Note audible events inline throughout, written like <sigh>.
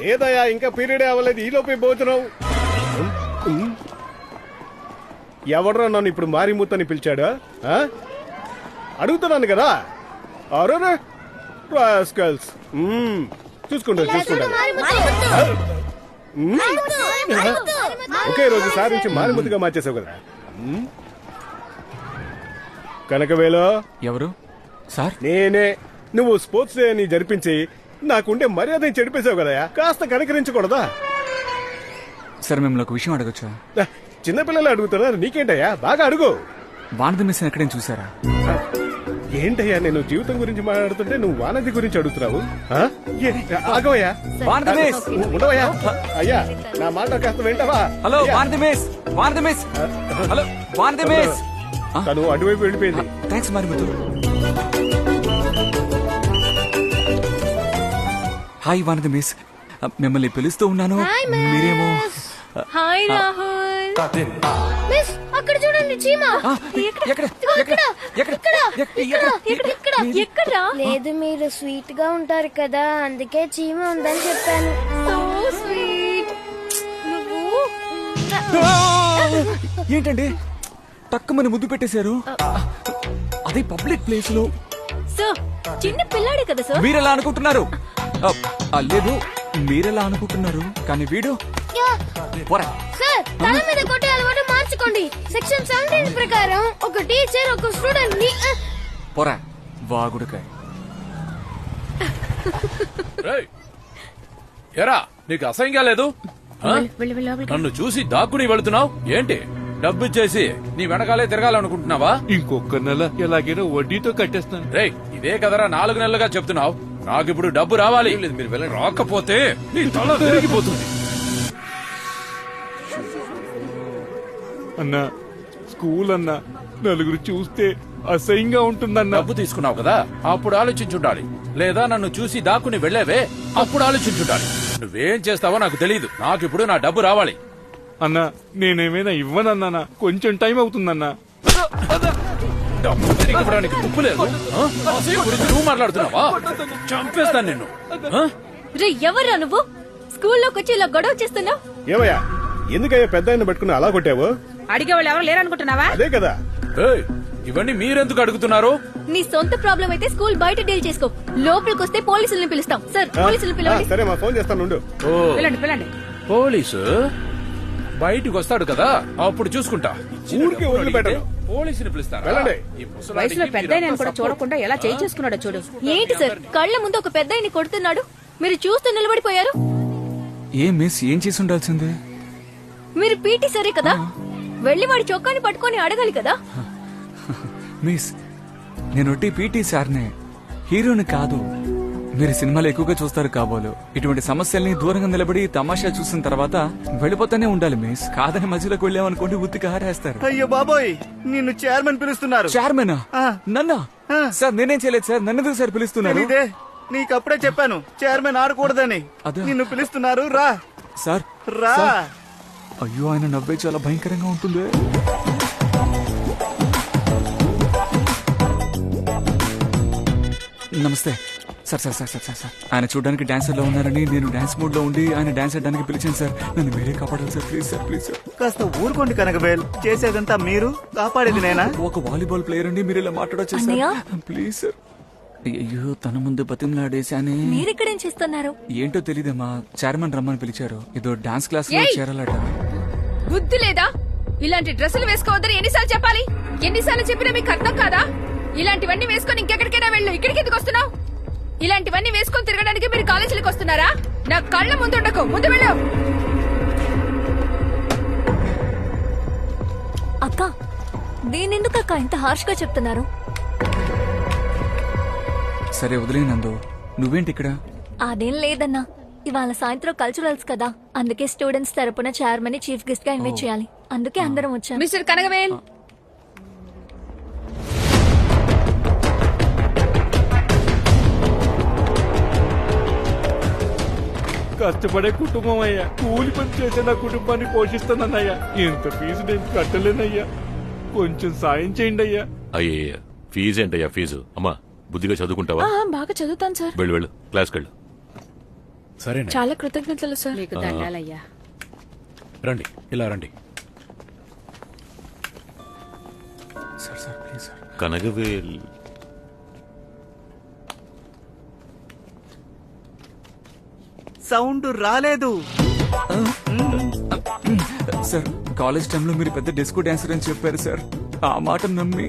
లేదయ్యా ఇంకా పీరియడ్ అవ్వలేదు. ఈ లోపే భోజనం. ఎవడ్రా నన్ను ఇప్పుడు మారిమూతని పిలిచాడా? అడుగుతున్నాను కదా. అరే రాస్కల్స్. చూసుకుంటా చూసుకుంటా ఒకే రోజు సారించి మారిముద్దుగా మార్చేసావు కదా. కనకవేలో. ఎవరు? సార్? నేనే. నువ్వు స్పోర్ట్స్ డే అని జరిపించి నాకుండే మర్యాద చెడిపేశావు కదా కాస్త కనకరించకూడదా? సార్ మిమ్మల్ని ఒక విషయం అడగచ్చా? చిన్నపిల్లలు అడుగుతున్నారు నీకేంటయ్యా? బాగా అడుగు. వానద మిస్ ఎక్కడైనా చూసారా? ఏంటయ్యా నేను జీవితం గురించి మాట్లాడుతుంటే నువ్వు వానది గురించి అడుగుతున్నావు? ఆగవయ్యా. ఉండవయ్యా. అయ్యా నా మాట కాస్త వింటావా? హలో అయ్యా, వానద మిస్! వానద మిస్! హలో వానద మిస్! తను అటువైపు వెళ్ళిపోయింది. థ్యాంక్స్ మరి హాయ్ వానద మిస్ మిమ్మల్ని పిలుస్తూ ఉన్నాను. మీరేమో హాయ్ రాహుల్ మిస్ అక్కడ చూడండి చీమ. ఆ, ఎక్కడ? ఎక్కడ? ఎక్కడ? ఎక్కడ? ఎక్కడ? లేదు మీరు స్వీట్గా ఉంటారు కదా అందుకే చీమ ఉందని చెప్పాను. సో స్వీట్ నువ్వు? ఏంటండి? టక్కుమని ముద్దు పెట్టేశారు. అది పబ్లిక్ ప్లేస్లో సార్ చిన్న పిల్లాడే కదా సార్ మీరెలా అనుకుంటున్నారు? ఆ, ఆ, లేదు మీరెలా అనుకుంటున్నారు? కానీ వీడు పోరా. సార్ తల మీద కొట్టే అలవాటు మార్చుకోండి. సెక్షన్ సెవెంటీన్ ప్రకారం ఒక టీచర్ ఒక స్టూడెంట్ని పోరా వాగుడుకాయ్ రేయ్! ఎరా నీకు అసహ్యంగా లేదు? నన్ను చూసి దాక్కుని వెళుతున్నావు? ఏంటి? డబ్బు ఇచ్చేసి నీ వెనకాలే తిరగాలనుకుంటున్నావా? ఇంకొక నెల ఎలాగైనా వడ్డీతో కట్టేస్తాను. రేయ్ ఇదే కదరా నాలుగు నెలలుగా చెప్తున్నావు. నాకు ఇప్పుడు డబ్బు రావాలి. మీరు వెళ్ళండి. రాకపోతే నీ తల తిరిగిపోతుంది అన్నా స్కూల్ అన్నా నలుగురు చూస్తే అసహ్యంగా ఉంటుందన్నా. డబ్బు తీసుకున్నావు కదా అప్పుడు ఆలోచించుండాలి. లేదా నన్ను చూసి దాక్కుని వెళ్ళేవే అప్పుడు ఆలోచించుండాలి. నువ్వేం చేస్తావో నాకు తెలియదు నాకు ఇప్పుడు నా డబ్బు రావాలి. అన్నా నేనేమైనా ఇవ్వనన్నానా? కొంచెం టైం అవుతుందన్నా. డబ్బు తిరిగి ఇవ్వడానికి ఉప్పు లేదు. గురించి నువ్వు మాట్లాడుతున్నావా? చంపేస్తాను నిన్ను? రే ఎవరా నువ్వు? స్కూల్లోకి వచ్చి ఇలా గొడవ చేస్తున్నావు? ఏమయ్యా ఎందుకయ్యా పెద్ద ఆయన పట్టుకుని అలా కొట్టావు? అడిగే వాళ్ళు ఎవరు లేరనుకుంటున్నావా? అదే కదా. ఏయ్, ఇవన్నీ మీరెందుకు అడుగుతున్నారు? నీ సొంత ప్రాబ్లం అయితే స్కూల్ బయట డీల్ చేసుకో. లోపలికి వస్తే పోలీసుల్ని పిలుస్తాం. సార్? పోలీసులు పిలవండి. సరే మా ఫోన్ చేస్తాను ఉండు. ఓ. పిల్లండి పిల్లండి పోలీసు? బయటికి వస్తాడు కదా? అప్పుడు చూసుకుంటా. ఊరికే వదిలిపెట్టను. పోలీసుని వయసులో పెద్ద కూడా. చూడకుండా ఎలా చేయి చేసుకున్నాడో చూడు. ఏంటి సార్? కళ్ళ ముందు ఒక పెద్ద కొడుతున్నాడు? మీరు చూస్తూ నిలబడిపోయారు? ఏ మిస్ ఏం చేసి ఉండాల్సిందే మీరు పీటీ సరే కదా? వెళ్ళి వాడి చొక్కాని పట్టుకొని అడగాలి కదా? <laughs> మిస్ నేను పీటీ సార్నే హీరోని కాదు. మీరు సినిమాలు ఎక్కువగా చూస్తారు కాబోలు. ఇటువంటి సమస్యల్ని దూరంగా నిలబడి తమాషా చూసిన తర్వాత వెళ్ళిపోతానే ఉండాలి మిస్. కాదని మధ్యలోకి వెళ్ళామనుకోండి ఉత్తికి హారేస్తారు అయ్యో బాబోయ్! నిన్ను చైర్మన్ పిలుస్తున్నారు. చైర్మన్. నన్నా. సార్ నేనేం చేయలేదు సార్. నన్ను ఎందుకు సార్ పిలుస్తున్నారు? తెలీదే. నీకప్పుడే చెప్పాను. చైర్మన్ ఆడకూడదని. నిన్ను పిలుస్తున్నారు. రా. సార్ రా. అయ్యో ఆయన నవ్వే చాలా భయంకరంగా ఉంటుంది. నమస్తే. Sir sir sir sir sir sir. ఆయన చూడడానికి డాన్సర్లో ఉన్నారని నేను డాన్స్ మూడ్లో ఉండి ఆయన డాన్స్ ఆడడానికి పిలిచాను సార్. నన్ను మీరే కాపాడాలి sir please sir please sir. కాస్త ఊరుకోండి కనకబేల్ చేసేదంతా మీరు కాపాడేది నేనా? ఒక వాలీబాల్ ప్లేయర్ అండి మీరు ఇలా మాట్లాడొచ్చు? సార్? Please sir. అయ్యో తన ముందు బతిమలాడేశానే. మీరిక్కడేం చేస్తున్నారు? ఏంటో తెలియదమ్మా చైర్మన్ రమ్మని పిలిచారు. ఏదో డాన్స్ క్లాస్లో! చేరాలట. బుద్ధి లేదా? ఇలాంటి డ్రెస్సులు వేసుకోవద్దని ఎన్నిసార్లు చెప్పాలి? ఎన్నిసార్లు చెప్పినా మీకు అర్థం కాదా? ఇలాంటివన్నీ వేసుకొని ఇంకెక్కడికైనా వెళ్ళు. ఇక్కడికి ఎందుకు వస్తున్నావు? ఇలాంటివన్నీ వేసుకొని తిరగడానికి మీరు కాలేజీలకు వస్తున్నారా? నా కళ్ళ ముందు ఉండకు. ముందు వెళ్ళు. అక్క దీనెందుకు అక్క ఇంత హార్ష్గా చెప్తున్నారు? సరే వదిలేనందు నువ్వేంటి ఇక్కడ? అదేం లేదన్నా. ఇవాళ సాయంత్రం కల్చరల్స్ కదా. అందుకే స్టూడెంట్స్ తరపున చైర్మన్ చీఫ్ గెస్ట్గా ఇన్వైట్ చేయాలి. అందుకే అందరం వచ్చాం. మిస్టర్ కనగవేల్ కష్టపడే కుటుంబం అయ్యా. కూలి పని చేసే నా కుటుంబాన్ని పోషిస్తానన్నయ్యా. ఇంత ఫీజు నేను కట్టలేనయ్యా. కొంచెం సాయం చేయండి అయ్యా. అయ్యయ్య ఫీజు ఏంటయ్యా ఫీజు? అమ్మా బుద్ధిగా చదువుకుంటావా? బాగా చదువుతాను సార్. వెళ్ళు వెళ్ళు క్లాస్కి వెళ్ళు సరే చాలా కృతజ్ఞతలు సార్. మీకు దండాలయ్యా. రండి ఇలా రండి. Sir sir please sir Kanagavel sound రాలేదు. సార్ కాలేజ్ టైంలో మీరు పెద్ద డిస్కో డాన్సర్ అని చెప్పారు సార్. ఆ మాట నమ్మి.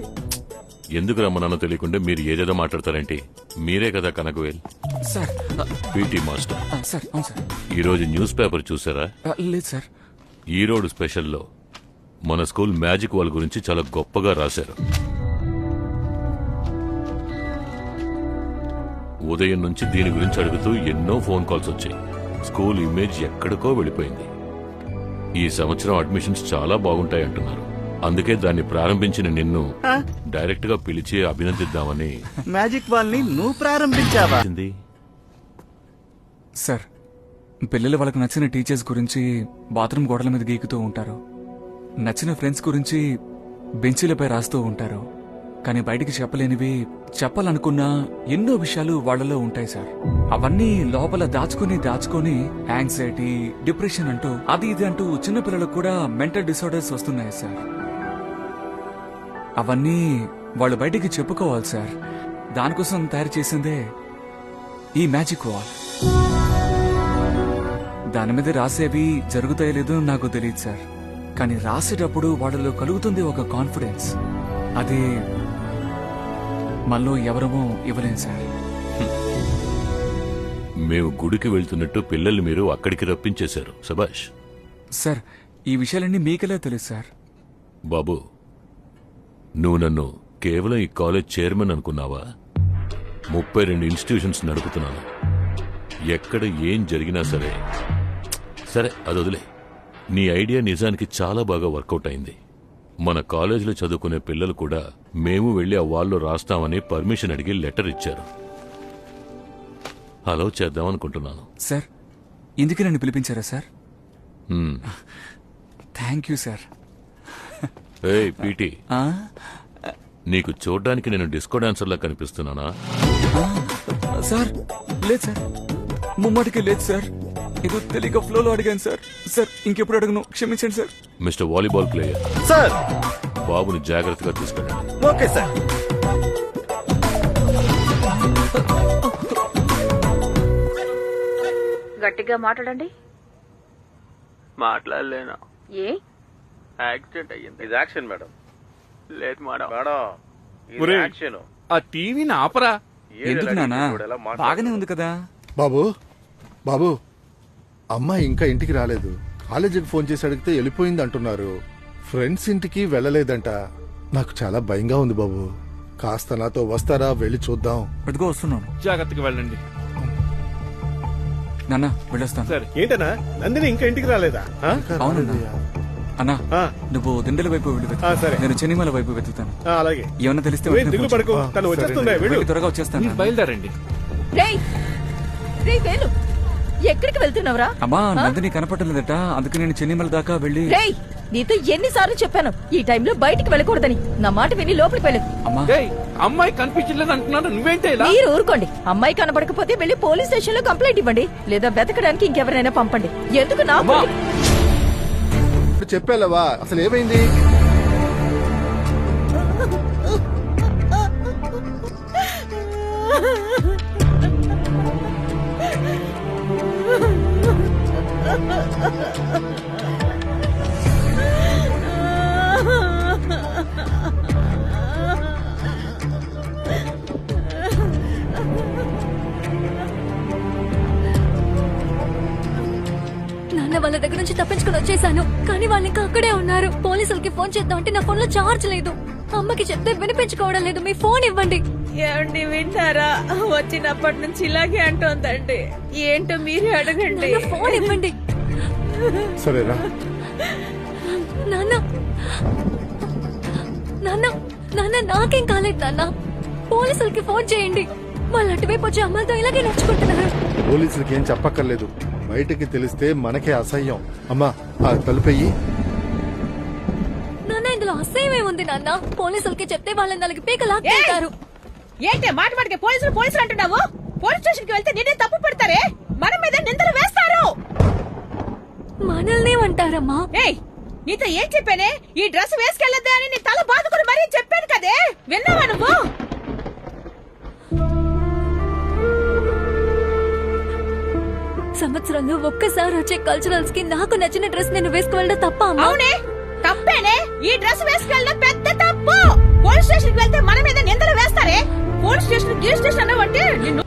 ఎందుకు రమ్మన్నానో తెలియకుండా మీరు ఏదేదో మాట్లాడతారేంటి? మీరే కదా Kanagavel sir PT master. Sir అవును సార్. ఈ రోజు న్యూస్ పేపర్ చూసారా? లేదు సార్. ఈరోడు స్పెషల్లో మన స్కూల్ మ్యాజిక్ వాల్ గురించి చాలా గొప్పగా రాశారు. ఉదయం నుంచి దీని గురించి అడుగుతూ ఎన్నో ఫోన్ కాల్స్ వచ్చాయి. స్కూల్ ఇమేజ్ ఎక్కడికో వెళ్ళిపోయింది. ఈ సంవత్సరం అడ్మిషన్స్ చాలా బాగుంటాయి అంటున్నారు. అందుకే దాన్ని ప్రారంభించిన నిన్ను డైరెక్ట్గా పిలిచి అభినందిద్దామని. మ్యాజిక్ వాల్ని నువ్వు ప్రారంభించావా? వచ్చింది. సార్ పిల్లలు వాళ్ళకి నచ్చిన టీచర్స్ గురించి బాత్రూమ్ గోడల మీద గీకుతూ ఉంటారు. నచ్చిన ఫ్రెండ్స్ గురించి బెంచీలపై రాస్తూ ఉంటారు. కానీ బయటికి చెప్పలేనివి. చెప్పాలనుకున్న ఎన్నో విషయాలు వాళ్ళలో ఉంటాయి సార్. అవన్నీ లోపల దాచుకుని దాచుకొని యాంగ్జైటీ డిప్రెషన్ అంటూ అది ఇది అంటూ చిన్నపిల్లలకు కూడా మెంటల్ డిసార్డర్స్ వస్తున్నాయి సార్. అవన్నీ వాళ్ళు బయటికి చెప్పుకోవాలి సార్. దానికోసం తయారు చేసిందే ఈ మ్యాజిక్ వాల్. దాని మీద రాసేవి జరుగుతాయో లేదో నాకు తెలియదు సార్. కానీ రాసేటప్పుడు వాళ్ళలో కలుగుతుంది ఒక కాన్ఫిడెన్స్. అది మనలో ఎవరమో ఇవ్వలేం సార్. మేము గుడికి వెళ్తున్నట్టు పిల్లల్ని మీరు అక్కడికి రప్పించేశారు సబాష్ సార్ ఈ విషయాలన్నీ మీకెలా తెలుసు సార్? బాబు నువ్వు నన్ను కేవలం ఈ కాలేజ్ చైర్మన్ అనుకున్నావా? ముప్పై రెండు ఇన్స్టిట్యూషన్స్ నడుపుతున్నాను. ఎక్కడ ఏం జరిగినా సరే. సరే అది వదిలే నీ ఐడియా నిజానికి చాలా బాగా వర్కౌట్ అయింది. మన కాలేజీలో చదువుకునే పిల్లలు కూడా మేము వెళ్ళి ఆ వాళ్ళు రాస్తామని పర్మిషన్ అడిగి లెటర్ ఇచ్చారు. అలౌ చేద్దాం అనుకుంటున్నాను. సార్ ఇందుకే నన్ను పిలిపించారా సార్. Thank you sir. ఏయ్ పీటీ? నీకు చూడ్డానికి నేను డిస్కో డాన్సర్లా కనిపిస్తున్నానా? సార్ లేదు సార్. ముమ్మాటికి లేదు సార్. ఏదో తెలియక ఫ్లోలో అడిగాను సార్. సార్ ఇంకెప్పుడు అడగను? క్షమించండి sir. Mister volleyball player. Sir! బాబుని జాగ్రత్తగా తీసుకెళ్ళండి. Okay sir. గట్టిగా మాట్లాడండి. మాట్లాడలేను. ఏ? యాక్సిడెంట్ అయ్యింది. ఇది యాక్షన్ మేడం. లేదు మేడం. మేడం ఇది ఒరేయ్. యాక్షన్. ఆ టీవీని ఆపరా. ఎందుకు నానా బాగానే ఉంది కదా. బాబు బాబు అమ్మాయి ఇంకా ఇంటికి రాలేదు. కాలేజీకి ఫోన్ చేసి అడిగితే వెళ్ళిపోయింది అంటున్నారు. ఫ్రెండ్స్ ఇంటికి వెళ్ళలేదంట. నాకు చాలా భయంగా ఉంది బాబు. కాస్త నాతో వస్తారా వెళ్ళి చూద్దాం. ఇదిగో వస్తున్నాను. జాగ్రత్తగా వెళ్ళండి. నాన్న వెళ్ళొస్తాను. సరే. ఏంటనా నందిని ఇంకా ఇంటికి రాలేదా? ఆ? అవునన్నా. అన్నా ఆ, నువ్వు దిండల వైపు వెళ్ళి వెతుకు. ఆ, సరే. నేను చెన్నిమల వైపు వెతుకుతాను. ఆ, అలాగే. ఏమన్నా తెలిస్తే నువ్వేం వెంటనే దిగులు ఫోన్ పడకు. ఆ, తను. వచ్చేస్తుందా? చేయి. వెళ్ళు వెళ్ళి. త్వరగా వచ్చేస్తాను. బయలుదేరండి. రేయ్ రే వేలు. ఎక్కడికి వెళ్తున్నావురా? అమ్మా నందిని కనపడలేదట. అందుకే నేను చెన్నిమల దాకా వెళ్ళి రేయ్ నీతో ఎన్నిసార్లు చెప్పాను. ఈ టైంలో బయటికి వెళ్ళకూడదని. నా మాట విని లోపలికి వెళ్ళు. అమ్మా. ఏయ్, అమ్మాయి కనిపించలేదు అంటున్నాను. నువ్వేంటే మీరు ఊరుకోండి. అమ్మాయి కనబడకపోతే వెళ్ళి పోలీస్ స్టేషన్లో కంప్లైంట్ ఇవ్వండి. లేదా వెతకడానికి ఇంకెవరైనా పంపండి. ఎందుకు నా చెప్పాలవా? అసలు ఏమైంది? <laughs> వాళ్ళ దగ్గర నుంచి తప్పించుకుని వచ్చేసాను. కానీ వాళ్ళు ఇంకా అక్కడే ఉన్నారు. పోలీసులకి ఫోన్ చేద్దాం అంటే నా ఫోన్లో చార్జ్ లేదు. అమ్మకి చెప్తే వినిపించుకోవడం లేదు. మీ ఫోన్ ఇవ్వండి. ఏమండి వింటారా? వచ్చినప్పటి నుంచి ఇలాగే అంటోందండి. ఏంటో మీరే అడగండి. ఫోన్ ఇవ్వండి. సరేరా. నాన్న నాన్న నాన్న నాకేం కాలేదు నాన్న. పోలీసులకి ఫోన్ చేయండి. వాళ్ళు అటువైపు వచ్చి అమ్మాయితో ఇలాగే నడుచుకుంటున్నారు. పోలీసులకి ఏం చెప్పక్కర్లేదు. బయటికి తెలిస్తే మనకే అసహ్యం. అమ్మా ఆ తలుపెయ్యి నాన్న ఇందులో అసహ్యమే ఉంది నాన్న? పోలీసులకి చెప్తే వాళ్ళని నాలుగు పీక లాక్కుంటారు ఏంటి మాట మాటకి పోలీసులు పోలీసులు అంటున్నావు? పోలీస్ స్టేషన్కి వెళ్తే నేనే తప్పు పెడతారే? మన మీద నిందలు ఉంటారమ్మా ఏయ్ నీతో ఏం చెప్పానే? ఈ డ్రెస్ వేసుకెళ్ళద్దా అని నీ తల బాదుకుని మరీ చెప్పాను కదే? విన్నావా నువ్వు? సంవత్సరంలో ఒక్కసారి వచ్చే కల్చరల్స్కి నాకు నచ్చిన డ్రెస్ నేను వేసుకువెళ్ళడం తప్ప అవునే తప్పేనే. ఈ డ్రెస్ వేసుకెళ్ళడం పెద్ద తప్పు. పోలీస్ స్టేషన్కి వెళ్తే మన మీద నిందలు వేస్తారే? పోలీస్ స్టేషన్ స్టేషన్ అన్నావంటే నిన్ను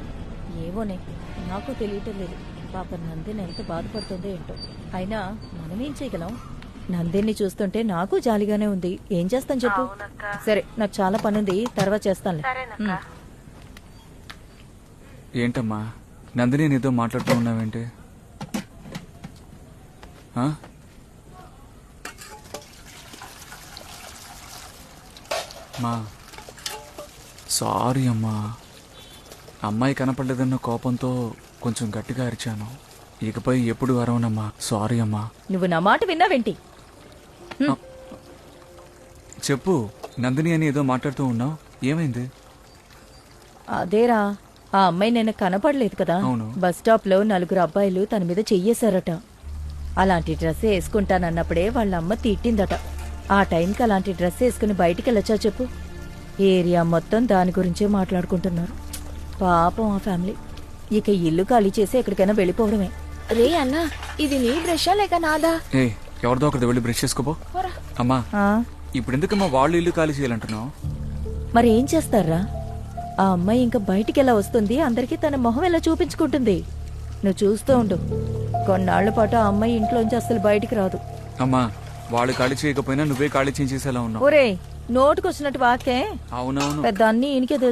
ఏమోనే నాకు తెలియటం లేదు. పాప నందిని ఎంత బాధపడుతుందో ఏంటో. అయినా మనమేం చేయగలం? నందిని చూస్తుంటే నాకు జాలిగానే ఉంది. ఏం చేస్తాను చెప్పు. సరే నాకు చాలా పనుంది. తర్వాత చేస్తానులే. ఉమ్. ఏంటమ్మా? నందిని నీతో మాట్లాడుతూ ఉన్నావేంటి? మా సారీ అమ్మా. అమ్మాయి కనపడలేదన్న కోపంతో కొంచెం గట్టిగా అరిచాను. ఇకపై ఎప్పుడు అరవనమ్మా. సారీ అమ్మా. నువ్వు నా మాట విన్నావేంటి? చెప్పు. నందిని అని ఏదో మాట్లాడుతూ ఉన్నావు. ఏమైంది? అదేరా. ఆ అమ్మాయి నిన్న కనపడలేదు కదా. బస్ స్టాప్లో నలుగురు అబ్బాయిలు తన మీద చెయ్యేశారట. అలాంటి డ్రెస్ వేసుకుంటానన్నప్పుడే వాళ్ళ అమ్మ తిట్టిందట. ఆ టైంకి అలాంటి డ్రెస్ వేసుకుని బయటికి వెళ్ళొచ్చా చెప్పు? ఏరియా మొత్తం దాని గురించే మాట్లాడుకుంటున్నారు. పాపం ఆ ఫ్యామిలీ. ఇక ఇల్లు ఖాళీ చేసి ఎక్కడికైనా వెళ్ళిపోవడమే. రే అన్న ఇది నీ బ్రషా లేక నాదా? ఏ ఎవరిదో ఒకరితో వెళ్ళి బ్రష్ చేసుకోపో. అమ్మా ఆ, ఇప్పుడు ఎందుకమ్మా వాళ్ళు ఇల్లు ఖాళీ చేయాలంటున్నావు? మరి ఏం చేస్తారా? ఆ అమ్మాయి ఇంకా బయటికి ఎలా వస్తుంది? అందరికీ తన మొహం ఎలా చూపించుకుంటుంది? నువ్వు చూస్తూ ఉండు. కొన్నాళ్ళ పాటు ఆ అమ్మాయి ఇంట్లోంచి అసలు బయటికి రాదు. అమ్మా వాళ్ళు ఖాళీ చేయకపోయినా నువ్వే ఖాళీ చేసేలా ఉన్నావు. ఒరే నోటుకొచ్చినట్టు వాకే అవునవును. పెద్ద అన్ని ఈయనకే తెలుసు.